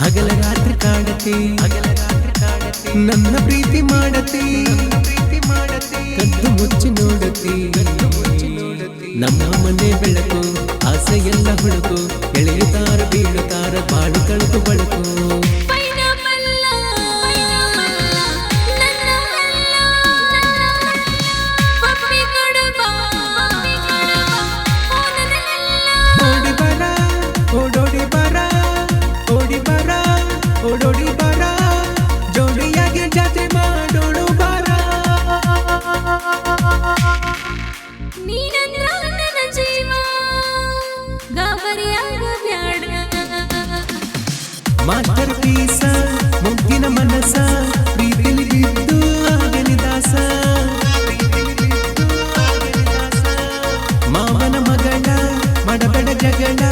ಹಗಲ ರಾತ್ರಿ ಕಾಡತಿ ನನ್ನ ಪ್ರೀತಿ ಮಾಡತಿ, ಕದ್ದು ಮುಚ್ಚಿ ನೋಡತಿ. ನಮ್ಮ ಮನೆ ಬೆಳಕು ಆಸೆ ಎಲ್ಲ ಹುಡುಕು, ಎಳೆಯುತ್ತಾರ ಬೀಳುತ್ತಾರ ಓಡೋಡಿ ಬರ ಜೋಡಿಯಾಗಿ ಜಾತ್ರೆ ಮಾಡೋಡು ಬರ. ನೀನಂದ್ರ ನನ್ನ ಜೀವ ಗಾಬರಿಯಾಗ ಬ್ಯಾಡ. ಮಾತರ್ ಪೀಸ ಮುಗ್ಗಿನ ಮನಸ ಪ್ರೀತಿಲಿ ಬಿದ್ದು ಆಗಲಿ ದಾಸ. ಮಾವನ ಮಗಳ ಮಡಬಡ ಜಗಳ